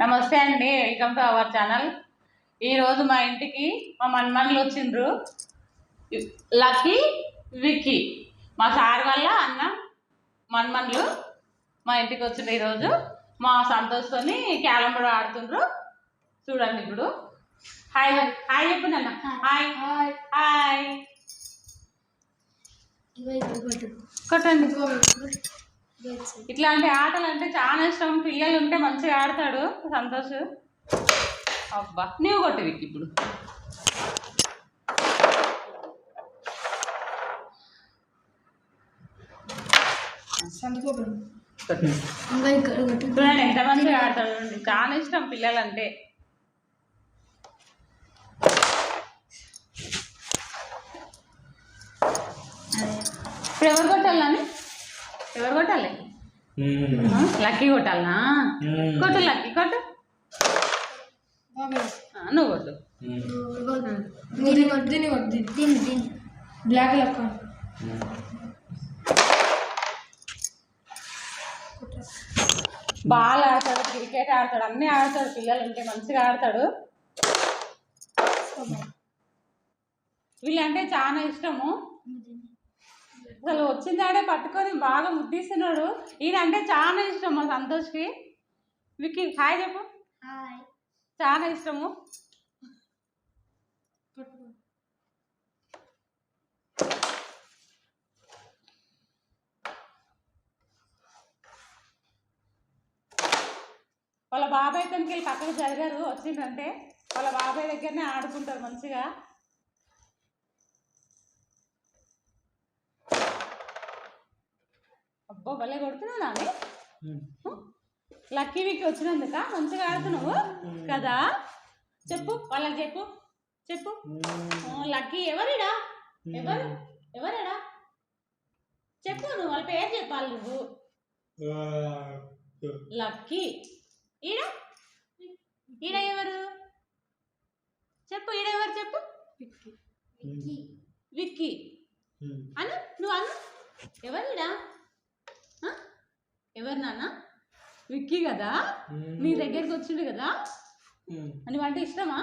నమస్తే అండి welcome to our channel. ఈరోజు మా ఇంటికి మా మన్మన్లు వచ్చిండ్రు. లక్కీ విక్కీ. మా సార్ వల్ల అన్న మన్మన్లు మా ఇంటికి వచ్చిండ్రు ఈరోజు. మా సంతోష్తోని క్యారం బోర్డ్ ఆడుతుండ్రు. చూడండి ఇప్పుడు. హాయ్ హాయ్ చెప్పు నాన్న. హాయ్. హాయ్. హాయ్. కొట్టండి. ఇట్లాంటి ఆటలు అంటే చాలా ఇష్టం. పిల్లలు ఉంటే మంచిగా ఆడతాడు. సంతోష్. అబ్బా నీవు కొట్టు విక్కి ఇప్పుడు. చూడండి ఎంత మంచిగా ఆడతాడు. చాలా ఇష్టం పిల్లలంటే. ఇప్పుడు ఎవరు కొట్టాలి నాని? ఎవరు కొట్టాలి? లక్కీ కొట్టాలనా? కొట్టు లక్కీ కొట్టు. నువ్వు కొట్టు. బ్లాక్ లెక్క. బాల్ ఆడతాడు క్రికెట్ ఆడతాడు అన్నీ ఆడతాడు పిల్లలు ఉంటే మంచిగా ఆడతాడు. వీళ్ళంటే చాలా ఇష్టము. అసలు వచ్చిందాడే పట్టుకొని బాగా ముద్దిస్తున్నాడు. ఈయన అంటే చాలా ఇష్టం మా సంతోష్కి. విక్కీ హాయ్ చెప్పు. చాలా ఇష్టము. వాళ్ళ బాబాయ్ తనకి వెళ్ళి పక్కకు జరిగారు వచ్చిందంటే వాళ్ళ బాబాయ్ దగ్గరనే ఆడుకుంటారు మంచిగా. అబ్బో భలే కొడుతున్నావు నాని. లక్కీ వీక్ వచ్చినందుక మంచిగా ఆడుతున్నావు కదా? చెప్పు వాళ్ళకి చెప్పు. చెప్పు. లక్కీ ఎవరిడా? ఎవరు? ఎవరడా? చెప్పు నువ్వు వాళ్ళ పేరు చెప్పాలి నువ్వు. లక్కీ. ఈడ? ఈడ ఎవరు? చెప్పు ఈడ ఎవరు చెప్పు? విక్కీ. అను నువ్వు అను. ఎవరిడా? ఎవరు నాన్న? విక్కీ కదా? నీ దగ్గరికి వచ్చిండు కదా? నువ్వంటే ఇష్టమా?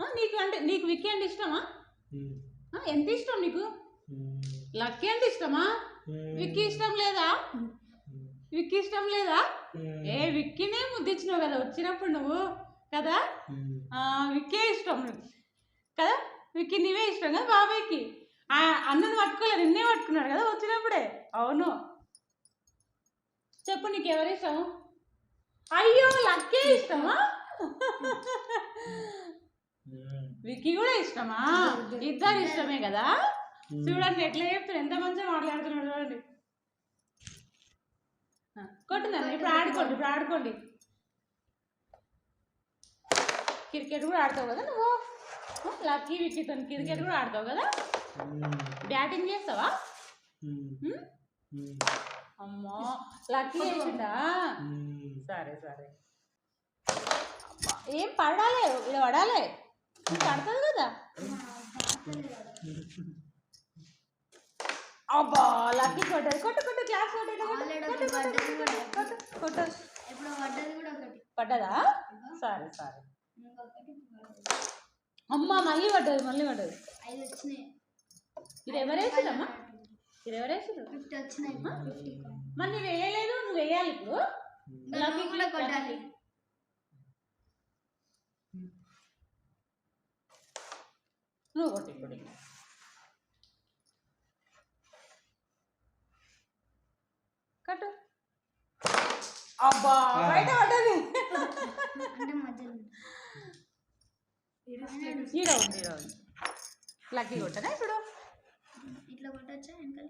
ఆ, నీకు అంటే నీకు విక్కీ అంటే ఇష్టమా? ఎంత ఇష్టం నీకు? లక్కీ అంటే ఇష్టమా? విక్కీ ఇష్టం లేదా? విక్కీ ఇష్టం లేదా? ఏ విక్కీనే ముద్దిచ్చినావు కదా వచ్చినప్పుడు నువ్వు కదా? విక్కీ ఇష్టం నువ్వు కదా? విక్కీ నీవే ఇష్టం కదా బాబాయ్కి? ఆ, అన్నది పట్టుకోలేదు నిన్నే పట్టుకున్నాడు కదా వచ్చినప్పుడే. అవును. చెప్పు నీకు ఎవరి ఇష్టం అయ్యో లక్కే ఇష్టమా? విక్కీ కూడా ఇష్టమా? ఇద్దరు ఇష్టమే కదా? చూడండి ఎట్లా చెప్తాడు ఎంత మంచిగా మాట్లాడుతున్నాడు చూడండి. కొట్టిందండి ఇప్పుడు ఆడుకోండి ఇప్పుడు ఆడుకోండి. క్రికెట్ కూడా ఆడతావు కదా నువ్వు? లక్కీ విక్కీతో క్రికెట్ కూడా ఆడతావు కదా? బ్యాటింగ్ చేస్తావా? అమ్మో. లక్కీ చేసిండా సరే సరే. ఏం పడాలి ఇలా పడాలి? పడుతుంది కదా? అబ్బా లక్కీ కొట్టదు కొట్టు కొట్టు క్లాస్ పడ్డది కూడా. కొట్టు కొట్టు ఇప్పుడు పడ్డది కూడా. ఒకటి. పడ్డదా? సరే సరే. అమ్మ మళ్ళీ పడ్డది మళ్ళీ పడ్డది. ఇది ఎవరేసిరమ్మా ఫిఫ్టీ వచ్చినాయి ఫిఫ్టీ. మరి నువ్వు వేయలేదు నువ్వు వేయాలి ఇప్పుడు. కూడా కొట్టాలి. నువ్వు కొట్టు ఇప్పుడు కట్టు. అబ్బా బయట పడ్డది. అంటే మధ్యలో ఈడ ఉంది ఈడ ఉంది. లక్కీ కొట్టనా ఇప్పుడు? ఇట్లా కొట్టచ్చా వెనకాల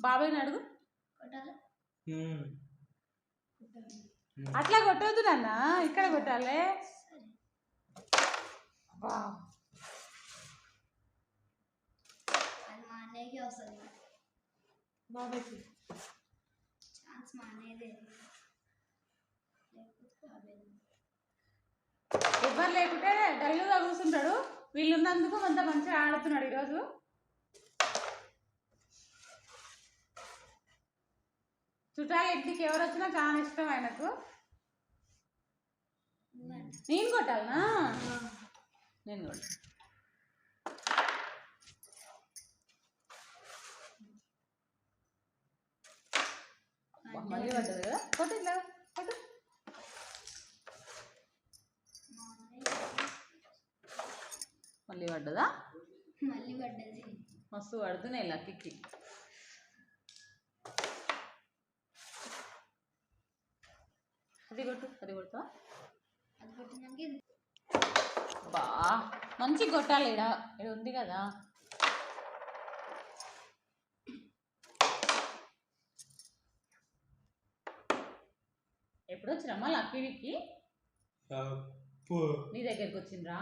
బాబాయ్ని అడుగు. కొట్టాలా? అట్లా కొట్టవద్దు నాన్న ఇక్కడ కొట్టాలి. అది మా అన్నయ్యకి వస్తుంది. బాబాయ్కి ఛాన్స్ మా అన్నయ్యదే ఎవ్వరు లేకుంటే డల్లుగా కూర్చుంటాడు. వీళ్ళు ఉన్నందుకు కొంత మంచిగా ఆడుతున్నాడు ఈరోజు. చుట్టాలు ఇంటికి ఎవరు వచ్చినా చాలా ఇష్టం ఆయనకు. నేను కొట్టాలనా? నేను కొట్ట మళ్ళీ పడ్డది కదా? కొట్టు ఇట్లా కొట్టు. మళ్ళీ పడ్డదా? మళ్ళీ పడ్డది. మస్తు పడుతున్నాయి లక్కీకి. అది కొట్టు అది కొడతావా? అది కొట్టినాక ఇది బా మంచి కొట్టాలి ఇడ ఇక్కడ ఉంది కదా. ఎప్పుడు వచ్చిరమ్మా లక్కీవికి నీ దగ్గరికి వచ్చిండ్రా.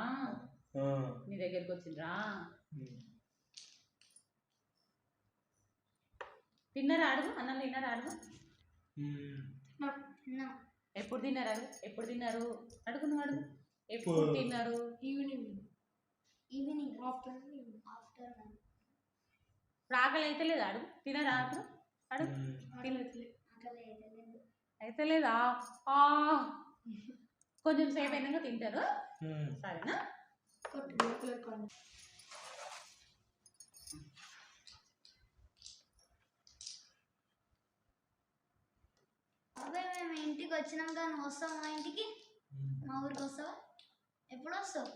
నీ దగ్గరికి వచ్చిండ్రా? తిన్నారా అడుగు అన్నం తిన్నారా అడుగు ఎప్పుడు తిన్నారు? అడుగు ఎప్పుడు తిన్నారు? అడుగు నువ్వు అడుగు. ఎప్పుడు? తిన్నారు? ఈవినింగ్ ఈవినింగ్ ఆఫ్టర్నూన్ ఆఫ్టర్నూన్ ఆకలి అయితే లేదా? అడుగు. తినరా అప్పుడు? అడుగు. అయితే లేదు. కొంచెం సేపు అయినాక తింటారు. సరేనా? ఇంటికి వచ్చినాం కానీ వస్తాం మా ఇంటికి? మా ఊరికి వస్తావా? ఎప్పుడు వస్తావు?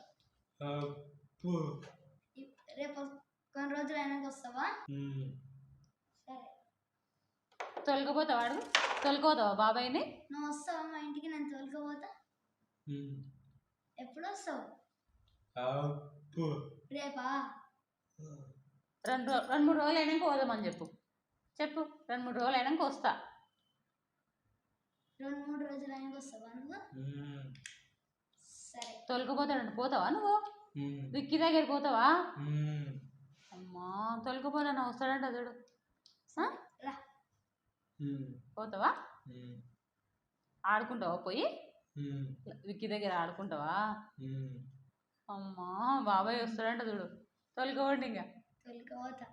రేపు కొన్ని రోజులు అయినాక వస్తావా. సరే. తొలకపోతావా అడుగు? తొలకపోతావా బాబాయ్ని? నువ్వు వస్తావా మా ఇంటికి? నేను తోలుకోపోతా ఉమ్. ఎప్పుడు వస్తావు? రేపా? రెండు రెండు మూడు రోజులు అయినాక పోదామని చెప్పు. చెప్పు. రెండు మూడు రోజులు అయినాక వస్తా. రెండు మూడు రోజులు అయినాక వస్తావా నువ్వు. సరే. తొలకపోతాడు పోతావా నువ్వు. విక్కీ దగ్గరికి పోతావా. అమ్మా తొలకపోతాను వస్తాడంట చూడు. పోతావా. ఆడుకుంటావా పోయి. విక్కీ దగ్గర ఆడుకుంటావా. అమ్మా బాబాయ్ వస్తాడంట చూడు తొలకపోండి ఇంకా. తోలుకోపోతా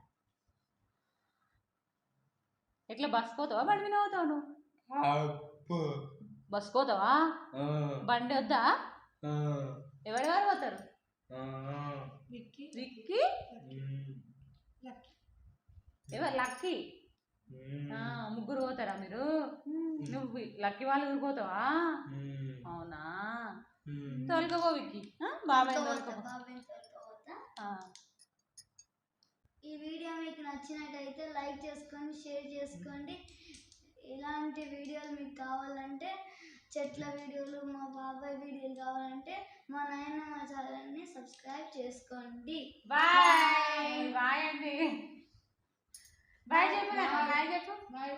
ఎట్లా బస్ పోతావా? బండి మీద పోతావు నువ్వు? బస్ పోతావా. బండి వద్దా. ఎవరెవరు పోతారు. విక్కీ. ఎవరు? లక్కీ? ముగ్గురు పోతారా మీరు? నువ్వు లక్కీ వాళ్ళ ఊరు పోతావా? ఉమ్. అవునా. తోలుకపో విక్కీ. బాబాయ్ ఈ వీడియో మీకు నచ్చినట్టయితే లైక్ చేసుకోండి షేర్ చేసుకోండి. ఇలాంటి వీడియోలు మీకు కావాలంటే చెట్ల వీడియోలు మా బాబాయ్ వీడియోలు కావాలంటే మా నాయన మా ఛానల్ని సబ్స్క్రైబ్ చేసుకోండి. బాయ్. బాయ్ అండి. బాయ్ చెప్పు బాయ్ చెప్పు. బాయ్.